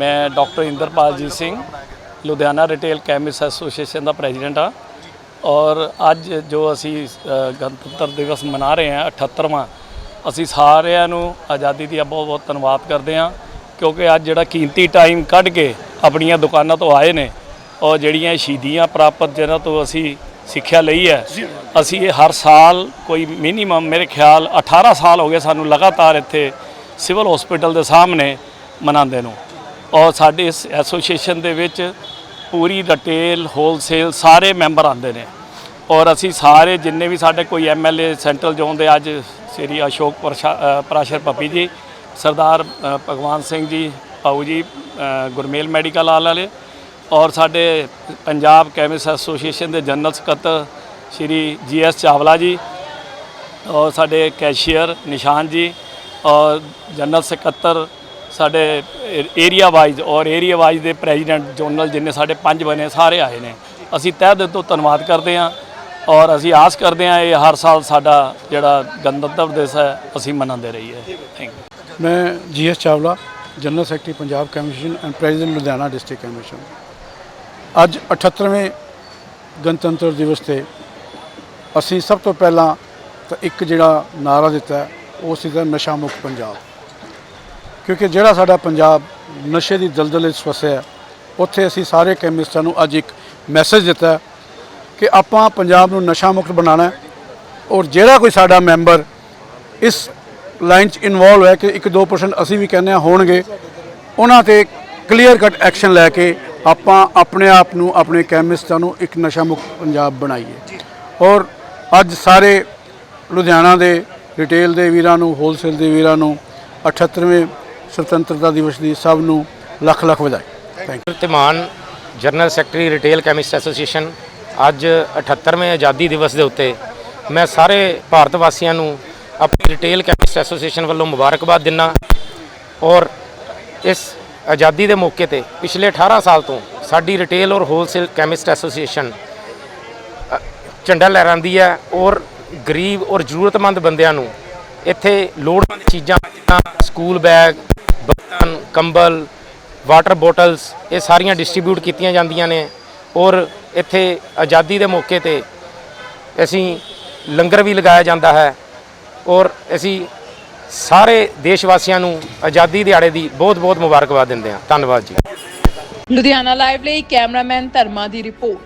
ਮੈਂ doctor Inderpaljit Singh, Ludhiana retail chemist association ਦਾ president ਆ ਔਰ ਅੱਜ ਜੋ ਅਸੀਂ ਗਣਤੰਤਰ ਦਿਵਸ ਮਨਾ ਰਹੇ ਹਾਂ 78ਵਾਂ ਅਸੀਂ ਸਾਰਿਆਂ ਨੂੰ ਆਜ਼ਾਦੀ ਦੀ ਬਹੁਤ ਬਹੁਤ ਧੰਨਵਾਦ ਕਰਦੇ ਹਾਂ, ਕਿਉਂਕਿ ਅੱਜ ਜਿਹੜਾ ਕੀਮਤੀ ਟਾਈਮ ਕੱਢ ਕੇ ਆਪਣੀਆਂ ਦੁਕਾਨਾਂ ਤੋਂ ਆਏ ਨੇ, ਔਰ ਜਿਹੜੀਆਂ ਸ਼ਹੀਦੀਆਂ ਪ੍ਰਾਪਤ, ਜਿਹਨਾਂ ਤੋਂ ਅਸੀਂ ਸਿੱਖਿਆ ਲਈ ਹੈ, ਅਸੀਂ ਇਹ ਹਰ ਸਾਲ ਕੋਈ ਮਿਨੀਮਮ ਮੇਰੇ ਖਿਆਲ 18 ਸਾਲ ਹੋ ਗਏ ਸਾਨੂੰ ਲਗਾਤਾਰ ਇੱਥੇ ਸਿਵਲ ਹਸਪੀਟਲ ਦੇ ਸਾਹਮਣੇ ਮਨਾਉਂਦੇ ਨੂੰ। ਔਰ ਸਾਡੇ ਇਸ ਐਸੋਸੀਏਸ਼ਨ ਦੇ ਵਿੱਚ ਪੂਰੀ ਰਿਟੇਲ ਹੋਲਸੇਲ ਸਾਰੇ ਮੈਂਬਰ ਆਉਂਦੇ ਨੇ। ਔਰ ਅਸੀਂ ਸਾਰੇ ਜਿੰਨੇ ਵੀ ਸਾਡੇ ਕੋਈ ਐਮਐਲਏ ਸੈਂਟਰਲ ਜ਼ੋਨ ਦੇ ਅੱਜ ਸ੍ਰੀ ਅਸ਼ੋਕ ਪ੍ਰਸ਼ਾ- ਅ, ਪੱਪੀ ਜੀ ਸਰਦਾਰ ਭਗਵਾਨ ਸਿੰਘ ਜੀ ਪਾਊ ਜੀ ਗੁਰਮੇਲ ਮੈਡੀਕਲ ਵਾਲੇ ਔਰ ਸਾਡੇ ਪੰਜਾਬ ਕੈਮਿਸਟ ਐਸੋਸੀਏਸ਼ਨ ਦੇ ਜਨਰਲ ਸਕੱਤਰ ਸ਼੍ਰੀ ਜੀਐਸ ਚਾਵਲਾ ਜੀ ਔਰ ਸਾਡੇ ਕੈਸ਼ੀਅਰ ਨਿਸ਼ਾਨ ਜੀ ਔਰ ਜਨਰਲ ਸਕੱਤਰ ਸਾਡੇ ਏਰੀਆ ਵਾਈਜ਼ ਔਰ ਏਰੀਆ ਵਾਈਜ਼ ਦੇ ਪ੍ਰੈਜ਼ੀਡੈਂਟ ਜਨਰਲ ਜਿੰਨੇ ਸਾਡੇ ਪੰਜ ਬਣੇ, ਸਾਰੇ ਆਏ ਨੇ। ਅਸੀਂ ਤਹਿ ਦਿਲ ਤੋਂ ਧੰਨਵਾਦ ਕਰਦੇ ਹਾਂ ਔਰ ਅਸੀਂ ਆਸ ਕਰਦੇ ਹਾਂ ਇਹ ਹਰ ਸਾਲ ਸਾਡਾ ਜਿਹੜਾ ਗਣਤੰਤਰ ਦਿਵਸ ਹੈ, ਅਸੀਂ ਮਨਾਉਂਦੇ ਰਹੀਏ। ਥੈਂਕ ਯੂ ਮੈਂ GS Chawla general secretary Punjab commission and president Ludhiana district commission ਅੱਜ 78ਵੇਂ ਗਣਤੰਤਰ ਦਿਵਸ ਤੇ ਅਸੀਂ ਸਭ ਤੋਂ ਪਹਿਲਾਂ ਤਾਂ ਇੱਕ ਜਿਹੜਾ ਨਾਰਾ ਦਿੱਤਾ ਉਹ ਸੀਗਾ ਨਸ਼ਾ ਮੁਕਤ ਪੰਜਾਬ। ਕਿਉਂਕਿ ਜਿਹੜਾ ਸਾਡਾ ਪੰਜਾਬ ਨਸ਼ੇ ਦੀ ਦਲਦਲ ਵਿੱਚ ਫਸਿਆ ਉੱਥੇ ਅਸੀਂ ਸਾਰੇ ਕੈਮਿਸਟਾਂ ਨੂੰ ਅੱਜ ਇੱਕ ਮੈਸੇਜ ਦਿੱਤਾ ਕਿ ਆਪਾਂ ਪੰਜਾਬ ਨੂੰ ਨਸ਼ਾ ਮੁਕਤ ਬਣਾਉਣਾ ਔਰ ਜਿਹੜਾ ਕੋਈ ਸਾਡਾ ਮੈਂਬਰ ਇਸ ਲਾਈਨ 'ਚ ਇਨਵੋਲਵ ਹੈ ਕਿ 1-2% ਅਸੀਂ ਵੀ ਕਹਿੰਦੇ ਹਾਂ ਹੋਣਗੇ, ਉਹਨਾਂ ਤੇ ਕਲੀਅਰ ਕੱਟ ਐਕਸ਼ਨ ਲੈ ਕੇ ਆਪਾਂ ਆਪਣੇ ਆਪ ਨੂੰ, ਆਪਣੇ ਕੈਮਿਸਟਾਂ ਨੂੰ ਇੱਕ ਨਸ਼ਾ ਮੁਕਤ ਪੰਜਾਬ ਬਣਾਈਏ। ਔਰ ਅੱਜ ਸਾਰੇ ਲੁਧਿਆਣਾ ਦੇ ਰਿਟੇਲ ਦੇ ਵੀਰਾਂ ਨੂੰ ਹੋਲਸੇਲ ਦੇ ਵੀਰਾਂ ਨੂੰ 78ਵੇਂ ਸੁਤੰਤਰਤਾ ਦਿਵਸ ਦੀ ਸਭ ਨੂੰ ਲੱਖ ਲੱਖ ਵਧਾਈ। Thank you Dhaman general secretary retail chemist association ਅੱਜ 78ਵੇਂ ਆਜ਼ਾਦੀ ਦਿਵਸ ਦੇ ਉੱਤੇ ਮੈਂ ਸਾਰੇ ਭਾਰਤ ਵਾਸੀਆਂ ਨੂੰ ਆਪਣੀ ਰਿਟੇਲ ਕੈਮਿਸਟ ਐਸੋਸੀਏਸ਼ਨ ਵੱਲੋਂ ਮੁਬਾਰਕਬਾਦ ਦਿੰਦਾ ਔਰ ਇਸ ਆਜ਼ਾਦੀ ਦੇ ਮੌਕੇ ਤੇ ਪਿਛਲੇ 18 ਸਾਲ ਤੋਂ ਸਾਡੀ ਰਿਟੇਲ ਔਰ ਹੋਲਸੇਲ ਕੈਮਿਸਟ ਐਸੋਸੀਏਸ਼ਨ ਝੰਡਾ ਲਹਿਰਾਉਂਦੀ ਹੈ ਔਰ ਗਰੀਬ ਔਰ ਜ਼ਰੂਰਤਮੰਦ ਬੰਦਿਆਂ ਨੂੰ ਇੱਥੇ ਲੋੜਵੰਦ ਚੀਜ਼ਾਂ ਸਕੂਲ ਬੈਗ ਬਰਤਨ ਕੰਬਲ ਵਾਟਰ ਬੋਟਲਸ ਇਹ ਸਾਰੀਆਂ ਡਿਸਟ੍ਰੀਬਿਊਟ ਕੀਤੀਆਂ ਜਾਂਦੀਆਂ ਨੇ। ਔਰ ਇੱਥੇ ਆਜ਼ਾਦੀ ਦੇ ਮੌਕੇ ਤੇ ਅਸੀਂ ਲੰਗਰ ਵੀ ਲਗਾਇਆ ਜਾਂਦਾ ਹੈ। ਔਰ ਅਸੀਂ ਸਾਰੇ ਦੇਸ਼ ਵਾਸੀਆਂ ਨੂੰ ਆਜ਼ਾਦੀ ਦਿਹਾੜੇ ਦੀ ਬਹੁਤ-ਬਹੁਤ ਮੁਬਾਰਕਬਾਦ ਦਿੰਦੇ ਹਾਂ। ਧੰਨਵਾਦ ਜੀ। ਲੁਧਿਆਣਾ ਲਾਈਵ ਲਈ ਕੈਮਰਾਮੈਨ ਧਰਮਾ ਦੀ ਰਿਪੋਰਟ।